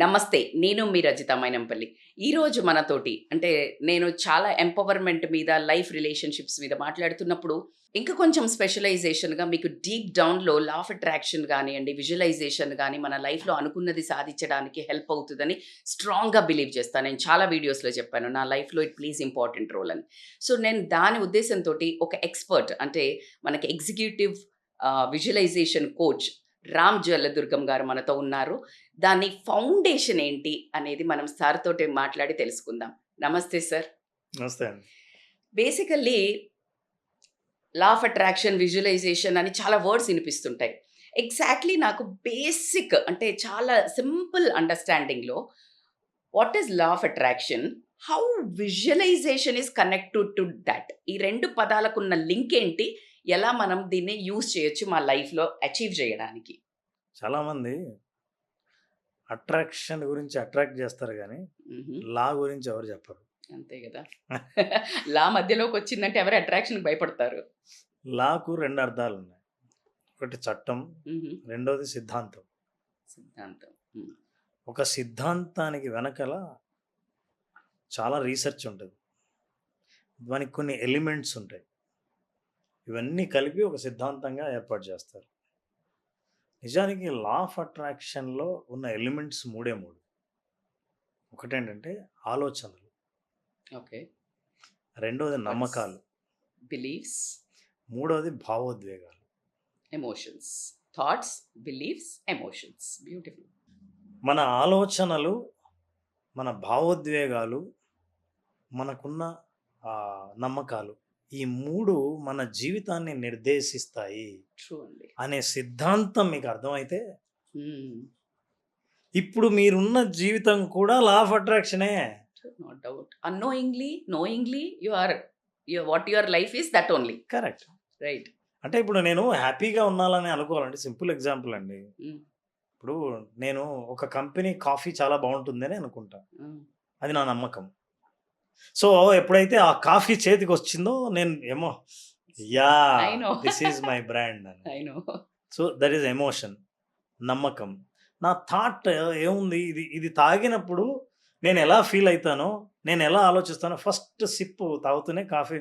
నమస్తే నేను మీ రజిత మైనంపల్లి. ఈరోజు మనతోటి అంటే నేను చాలా ఎంపవర్మెంట్ మీద లైఫ్ రిలేషన్షిప్స్ మీద మాట్లాడుతున్నప్పుడు ఇంకా కొంచెం స్పెషలైజేషన్గా మీకు డీప్ డౌన్లో లా ఆఫ్ అట్రాక్షన్ కానివ్వండి విజువలైజేషన్ కానీ మన లైఫ్లో అనుకున్నది సాధించడానికి హెల్ప్ అవుతుందని స్ట్రాంగ్గా బిలీవ్ చేస్తాను నేను చాలా వీడియోస్లో చెప్పాను నా లైఫ్లో ఇట్ ప్లీజ్ ఇంపార్టెంట్ రోల్ అని. సో నేను దాని ఉద్దేశంతో ఒక ఎక్స్పర్ట్ అంటే మనకి executive visualisation coach Ram Jwalladurgam garu మనతో ఉన్నారు. దాని ఫౌండేషన్ ఏంటి అనేది మనం సార్ తోటి మాట్లాడి తెలుసుకుందాం. నమస్తే సార్. నమస్తే basically law of attraction visualisation అని చాలా వర్డ్స్ వినిపిస్తుంటాయి. ఎగ్జాక్ట్లీ నాకు బేసిక్ అంటే చాలా simple అండర్స్టాండింగ్లో what is law of attraction? How visualisation is connected to that? ఈ రెండు పదాలకు ఉన్న లింక్ ఏంటి? ఎలా మనం దీన్ని యూజ్ చేయొచ్చు మా లైఫ్లో అచీవ్ చేయడానికి? చాలామంది అట్రాక్షన్ గురించి అట్రాక్ట్ చేస్తారు కానీ. లా గురించి ఎవరు చెప్పరు. అంతే కదా. లా మధ్యలోకి వచ్చిందంటే ఎవరు అట్రాక్షన్ భయపడతారు? లాకు రెండు అర్థాలు ఉన్నాయి. ఒకటి చట్టం. రెండోది సిద్ధాంతం. సిద్ధాంతం. ఒక సిద్ధాంతానికి వెనకల చాలా రీసెర్చ్ ఉంటుంది. దానికి కొన్ని ఎలిమెంట్స్ ఉంటాయి. ఇవన్నీ కలిపి ఒక సిద్ధాంతంగా ఏర్పాటు చేస్తారు. నిజానికి లా ఆఫ్ అట్రాక్షన్లో ఉన్న ఎలిమెంట్స్ మూడే మూడు. ఒకటేంటంటే ఆలోచనలు. ఓకే. రెండోది నమ్మకాలు. బిలీఫ్స్ మూడోది భావోద్వేగాలు. Emotions. Thoughts beliefs emotions. Beautiful. మన ఆలోచనలు మన భావోద్వేగాలు మనకున్న నమ్మకాలు ఈ మూడు మన జీవితాన్ని నిర్దేశిస్తాయి అనే సిద్ధాంతం మీకు అర్థమైతే. ఇప్పుడు మీరున్న జీవితం కూడా law of అట్రాక్షనే no doubt unknowingly knowingly you are what your life is that only correct right అంటే ఇప్పుడు నేను హ్యాపీగా ఉండాలని అనుకోవాలంటే సింపుల్ ఎగ్జాంపుల్ అండి. ఇప్పుడు నేను ఒక కంపెనీ కాఫీ చాలా బాగుంటుందని అనుకుంటా. అది నా నమ్మకం. సో ఎప్పుడైతే ఆ కాఫీ చేతికి వచ్చిందో నేను ఏమో yeah. This is my brand అని. సో దట్ ఈస్ ఎమోషన్ నమ్మకం. నా థాట్ ఏముంది? ఇది ఇది తాగినప్పుడు నేను ఎలా ఫీల్ అవుతానో నేను ఎలా ఆలోచిస్తానో ఫస్ట్ సిప్ తాగుతూనే coffee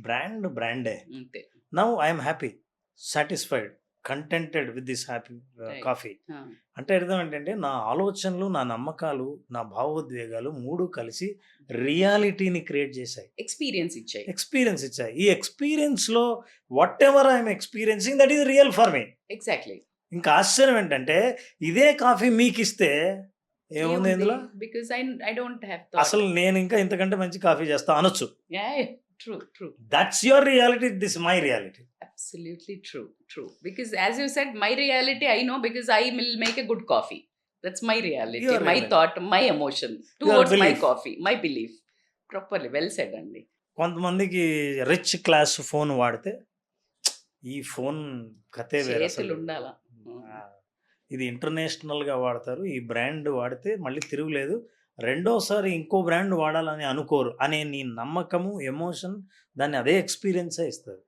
brand బ్రాండే. Now I'm happy satisfied. Contented with this happy. Coffee. అంటే అర్థం ఏంటంటే నా ఆలోచనలు నా నమ్మకాలు నా భావోద్వేగాలు మూడు కలిసి రియాలిటీని క్రియేట్ చేశాయి. ఎక్స్పీరియన్స్ ఇచ్చాయి. ఎక్స్పీరియన్స్ ఇచ్చాయి. ఈ ఎక్స్పీరియన్స్లో whatever I'm experiencing that is real for me exactly ఇంకా ఆశ్చర్యం ఏంటంటే ఇదే కాఫీ మీకు ఇస్తే ఏముంది? ఇందులో? Because I I don't have అసలు నేను ఇంకా ఇంతకంటే మంచి కాఫీ చేస్తా అనొచ్చు. True true that's your reality this my reality absolutely true true because as you said my reality I know because I will make a good coffee that's my reality my thought my emotion towards my coffee my belief properly well said అండి కొంతమందికి rich class phone వాడితే ఈ phone కథే వేరే ఉండాలా ఇది ఇంటర్నేషనల్గా వాడతారు ఈ బ్రాండ్ వాడితే మళ్ళీ తిరుగులేదు. రెండోసారి ఇంకో బ్రాండ్ వాడాలని అనుకోరు. అనే నీ నమ్మకము ఎమోషన్ దాన్ని అదే ఎక్స్పీరియన్సే ఇస్తుంది.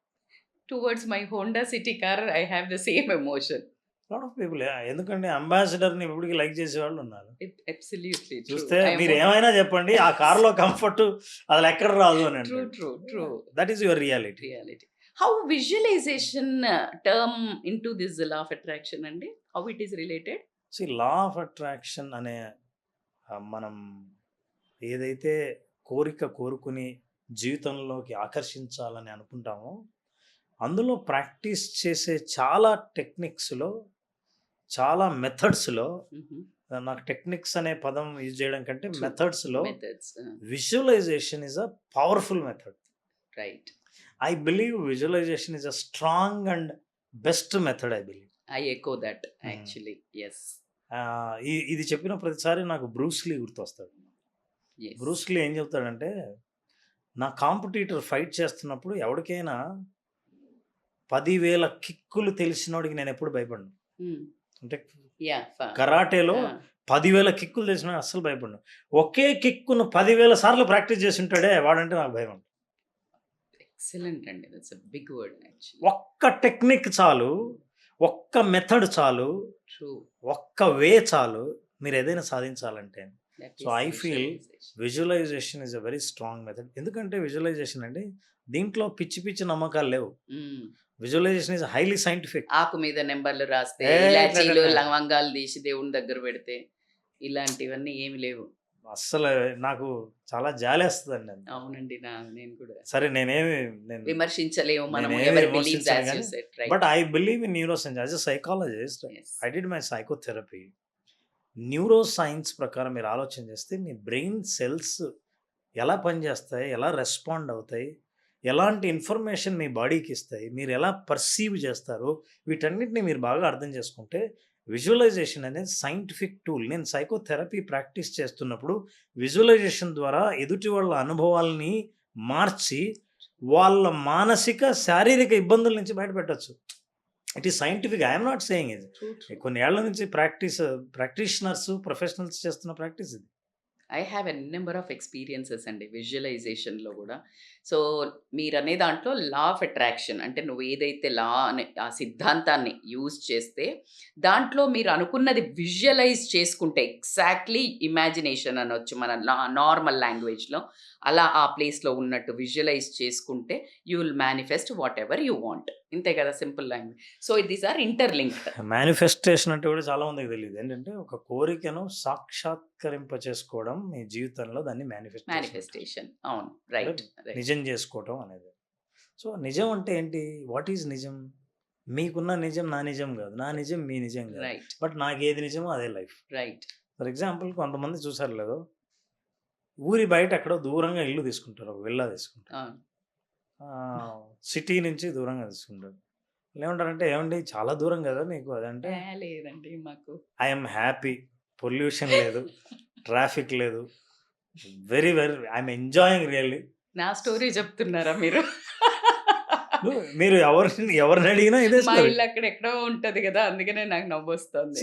Towards my Honda City car I have the same emotion lot of ఎందుకంటే అంబాసిడర్ని ఎప్పటికీ లైక్ చేసే వాళ్ళు ఉన్నారు చూస్తే మీరు ఏమైనా చెప్పండి ఆ కార్లో కంఫర్ట్ అది ఎక్కడ రాదు అని true that is your reality reality how visualisation term into this law of attraction అండి? How it is related see law of attraction అనే మనం ఏదైతే కోరిక కోరుకుని జీవితంలోకి ఆకర్షించాలని అనుకుంటామో అందులో ప్రాక్టీస్ చేసే చాలా టెక్నిక్స్లో చాలా మెథడ్స్లో. నాకు టెక్నిక్స్ అనే పదం యూజ్ చేయడం కంటే. మెథడ్స్లో visualisation is a powerful method right. I believe visualisation is a strong and best method I believe I echo that Hmm. actually. ఇది చెప్పిన ప్రతిసారి నాకు బ్రూస్లీ గుర్తొస్తాడు. బ్రూస్లీ ఏం చెప్తాడంటే నా కాంపిటీటర్ ఫైట్ చేస్తున్నప్పుడు ఎవరికైనా పదివేల కిక్కులు తెలిసినోడికి నేను ఎప్పుడు భయపడను Hmm. అంటే. కరాటేలో పదివేల కిక్కులు తెలిసిన అస్సలు భయపడను ఒకే కిక్కును పదివేల సార్లు ప్రాక్టీస్ చేసి ఉంటాడే వాడంటే నాకు భయం a big word actually. ఒక్క టెక్నిక్ చాలు ఒక్క మెథడ్ చాలు. ఒక్క వే చాలు మీరు ఏదైనా సాధించాలంటే. So I feel visualisation is a very strong method ఎందుకంటే విజువలైజేషన్ అండి దీంట్లో పిచ్చి పిచ్చి నమ్మకాలు లేవు. విజువలైజేషన్ ఇస్ హైలీ సైంటిఫిక్ ఆకు మీద నెంబర్లు రాస్తే లవంగాలు తీసి దేవుని దగ్గర పెడితే ఇలాంటివన్నీ ఏమి లేవు. అస్సలు నాకు చాలా జాలేస్తుందండి. అవునండి. నా నేను కూడా. సరే నేనేమి నేను విమర్శించలేము but I believe in neuroscience as a psychologist I did my psychotherapy. Neuroscience ప్రకారం మీరు ఆలోచన చేస్తే మీ బ్రెయిన్ సెల్స్ ఎలా పనిచేస్తాయి ఎలా రెస్పాండ్ అవుతాయి ఎలాంటి ఇన్ఫర్మేషన్ మీ బాడీకి ఇస్తాయి మీరు ఎలా పర్సీవ్ చేస్తారు వీటన్నిటిని మీరు బాగా అర్థం చేసుకుంటే విజువలైజేషన్ అనేది సైంటిఫిక్ టూల్. నేను సైకోథెరపీ ప్రాక్టీస్ చేస్తున్నప్పుడు విజువలైజేషన్ ద్వారా ఎదుటి వాళ్ళ అనుభవాల్ని మార్చి వాళ్ళ మానసిక శారీరక ఇబ్బందుల నుంచి బయటపెట్టచ్చు. It is scientific. I'm not saying ఇది కొన్ని ఏళ్ళ నుంచి ప్రాక్టీస్ ప్రాక్టీషనర్స్ ప్రొఫెషనల్స్ చేస్తున్న ప్రాక్టీస్ ఇది. I have an number of experiences అండి విజువలైజేషన్లో కూడా. సో మీరు అనే దాంట్లో లా ఆఫ్ అట్రాక్షన్ అంటే నువ్వు ఏదైతే లా అనే ఆ సిద్ధాంతాన్ని యూజ్ చేస్తే దాంట్లో మీరు అనుకున్నది విజువలైజ్ చేసుకుంటే ఎగ్జాక్ట్లీ ఇమాజినేషన్ అనొచ్చు మన నార్మల్ లాంగ్వేజ్లో. అలా ఆ ప్లేస్లో ఉన్నట్టు విజువలైజ్ చేసుకుంటే you will manifest whatever you want. ఇంతే కదా simple language so these are interlinked manifestation అంటే కూడా చాలా మందికి తెలియదు ఏంటంటే ఒక కోరికను సాక్షాత్కరింప చేసుకోవడం మీ జీవితంలో దాన్ని మేనిఫెస్ట్ మేనిఫెస్టేషన్ అవును. రైట్ నిజం చేసుకోవటం అనేది. సో నిజం అంటే ఏంటి? వాట్ ఈజ్ నిజం? మీకున్న నిజం నా నిజం కాదు. నా నిజం మీ నిజం కాదు. రైట్ బట్ నాకు ఏది నిజమో అదే లైఫ్ రైట్ ఫర్ ఎగ్జాంపుల్ కొంతమంది చూసారు లేదో? ఊరి బయట ఎక్కడో దూరంగా ఇల్లు తీసుకుంటారు. ఒక విల్లా తీసుకుంటారు. సిటీ నుంచి దూరంగా తీసుకుంటారు. ఏమంటారంటే ఏమండి చాలా దూరం కదా మీకు అదంటే లేదండి మాకు. ఐఎమ్ హ్యాపీ పొల్యూషన్ లేదు ట్రాఫిక్ లేదు very very I'm enjoying really. నా స్టోరీ చెప్తున్నారా మీరు? మీరు ఎవరిని ఎవరిని అడిగినా ఇదే మా. ఇల్లు అక్కడ ఎక్కడో ఉంటది కదా అందుకనే నాకు నవ్వు వస్తుంది.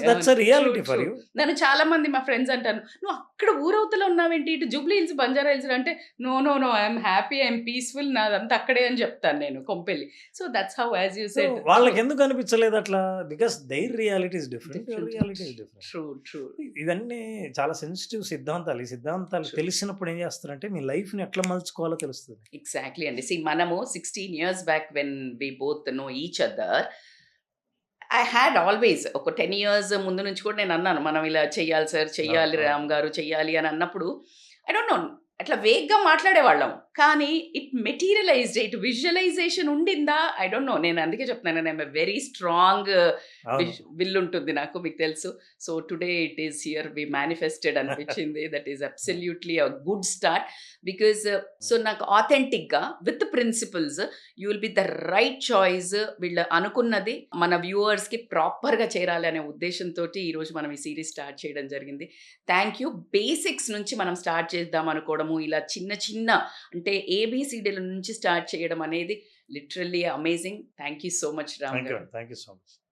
నన్ను చాలా మంది మా ఫ్రెండ్స్ అంటాను నువ్వు అక్కడ ఊరవతలో ఉన్నావేంటి? ఇటు జూబ్లీ హిల్స్ బంజారా హిల్స్ అంటే no no no I'm happy I'm peaceful నాదంతా అక్కడే అని చెప్తాను నేను Kompally. So that's how as you said వాళ్ళకి ఎందుకు అనిపించలేదు అట్లా? Because their reality is different. Reality is different true true ఇవన్నీ చాలా సెన్సిటివ్ సిద్ధాంతాలు. ఈ సిద్ధాంతాలు. తెలిసినప్పుడు ఏం చేస్తారంటే మీ లైఫ్ని ఎట్లా మలుచుకోవాలో తెలుస్తుంది. ఎగ్జాక్ట్లీ అండి. సి మనము sixteen years back when we both know each other I had always ఒక టెన్ ఇయర్స్ ముందు నుంచి కూడా నేను అన్నాను మనం ఇలా చెయ్యాలి సార్ చెయ్యాలి. రామ్ గారు చెయ్యాలి అని అన్నప్పుడు ఐ డోంట్ నో అట్లా వేగ్గా మాట్లాడేవాళ్ళం. కానీ it materialised it visualisation ఉండిందా? I don't know. నేను అందుకే చెప్తున్నాను. నేను వెరీ స్ట్రాంగ్. విల్ ఉంటుంది నాకు మీకు తెలుసు. So today it is here we manifested అనిపించింది. That is absolutely a good start because so నాకు ఆథెంటిక్గా with principles you will be the right choice వీళ్ళు అనుకున్నది మన వ్యూవర్స్కి ప్రాపర్గా చేరాలి అనే ఉద్దేశంతో ఈరోజు మనం ఈ సిరీస్ స్టార్ట్ చేయడం జరిగింది. థ్యాంక్ యూ బేసిక్స్ నుంచి మనం స్టార్ట్ చేద్దాం అనుకోవడము ఇలా చిన్న చిన్న అంటే ఏబిసిడీల నుంచి స్టార్ట్ చేయడం అనేది literally amazing. Thank you so much Ram thank you so much.